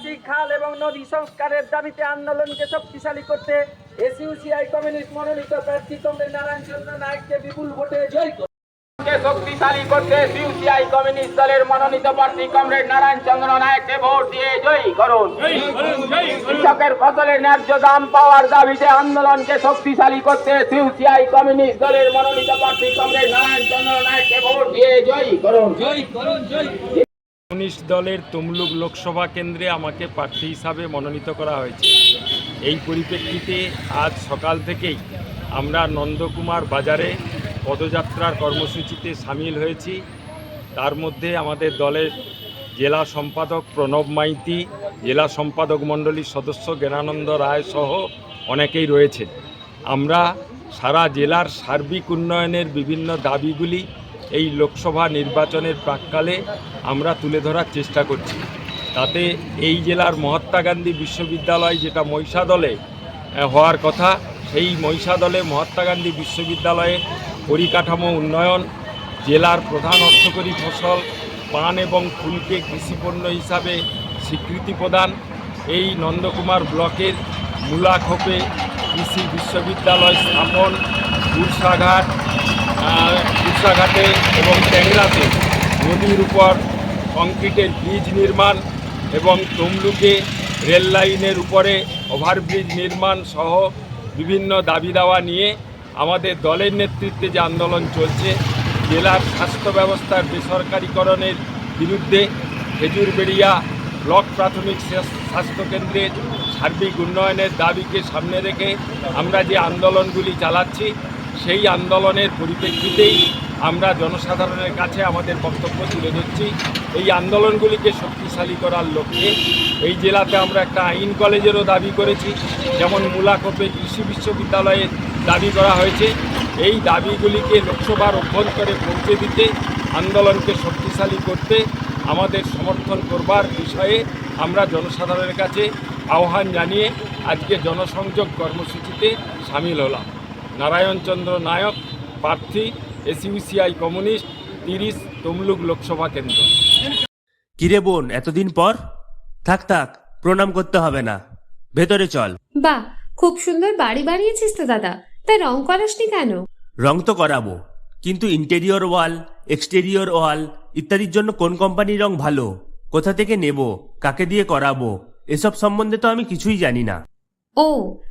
নিকাশি খাল এবং নদী সংস্কারের দাবিতে আন্দোলনকে শক্তিশালী করতে এসইউসিআই কমিউনিস্ট মনোনীত প্রার্থী কমরেড নারায়ণ চন্দ্র নায়ককে বিপুল ভোটে জয় শক্তিশালী করতে সিউসিআই কমিউনিস্ট দলের মনোনীত প্রার্থী কমরেড নারায়ণ চন্দ্র নায়ককে ভোট দিয়ে জয়ী করুন। কৃষকের ফসলের ন্যায্য দাম পাওয়ার দাবিতে আন্দোলনকে শক্তিশালী করতে সিউসিআই কমিউনিস্ট দলের মনোনীত প্রার্থী কমরেড নারায়ণ চন্দ্র নায়ককে ভোট দিয়ে জয়ী করুন। কমিউনিস্ট দলের তমলুক লোকসভা কেন্দ্রে আমাকে প্রার্থী হিসাবে মনোনীত করা হয়েছে। এই পরিপ্রেক্ষিতে আজ সকাল থেকেই আমরা নন্দকুমার বাজারে পদযাত্রার কর্মসূচিতে সামিল হয়েছি। তার মধ্যে আমাদের দলের জেলা সম্পাদক প্রণব মাইতি, জেলা সম্পাদক মণ্ডলীর সদস্য জ্ঞানানন্দ রায় সহ অনেকেই রয়েছে। আমরা সারা জেলার সার্বিক উন্নয়নের বিভিন্ন দাবিগুলি এই লোকসভা নির্বাচনের প্রাককালে আমরা তুলে ধরার চেষ্টা করছি। তাতে এই জেলার মহাত্মা গান্ধী বিশ্ববিদ্যালয় যেটা মহিষাদলে হওয়ার কথা, সেই মহিষাদলে মহাত্মা গান্ধী বিশ্ববিদ্যালয়ে পরিকাঠামো উন্নয়ন, জেলার প্রধান অর্থকরী ফসল, পান এবং ফুলকে কৃষিপণ্য হিসাবে স্বীকৃতি প্রদান, এই নন্দকুমার ব্লকের মূলাখোপে কৃষি বিশ্ববিদ্যালয় স্থাপন কুরসাঘাট কুরসাঘাটে এবং ট্যাংরাতে নদীর উপর কংক্রিটের ব্রিজ নির্মাণ এবং তমলুকে রেল লাইনের উপরে ওভারব্রিজ নির্মাণ সহ বিভিন্ন দাবি দাওয়া নিয়ে আমাদের দলের নেতৃত্বে যে আন্দোলন চলছে, জেলার স্বাস্থ্য ব্যবস্থার বেসরকারীকরণের বিরুদ্ধে খেজুরবেড়িয়া ব্লক প্রাথমিক স্বাস- স্বাস্থ্যকেন্দ্রের সার্বিক উন্নয়নের দাবিকে সামনে রেখে আমরা যে আন্দোলনগুলি চালাচ্ছি, সেই আন্দোলনের পরিপ্রেক্ষিতেই আমরা জনসাধারণের কাছে আমাদের বক্তব্য তুলে ধরছি। এই আন্দোলনগুলিকে শক্তিশালী করার লক্ষ্যে এই জেলাতে আমরা একটা আইন কলেজেরও দাবি করেছি, যেমন মূলাকোপে কৃষি বিশ্ববিদ্যালয়ে দাবি করা হয়েছে। এই দাবিগুলিকে লোকসভার অভ্যন্তরে পৌঁছে দিতে, আন্দোলনকে শক্তিশালী করতে আমাদের সমর্থন করবার বিষয়ে আমরা জনসাধারণের কাছে আহ্বান জানিয়ে আজকে জনসংযোগ কর্মসূচিতে সামিল হলাম। নারায়ণচন্দ্র নায়ক, প্রার্থী, এসইউসিআই কমিউনিস্ট তিরিশ তমলুক লোকসভা কেন্দ্র। কিরে বোন এতদিন পর? থাক থাক প্রণাম করতে হবে না। ভেতরে চল। বাহ খুব সুন্দর বাড়ি বানিয়েছিস তো দাদা। তাই রং করাসনি কেন? রং তো করাবো কিন্তু ইন্টেরিয়র ওয়াল এক্সটেরিয়র ওয়াল ইত্যাদির জন্য কোন কোম্পানির রং ভালো? কোথা থেকে নেব? কাকে দিয়ে করাবো? এসব সম্বন্ধে তো আমি কিছুই জানি না। ও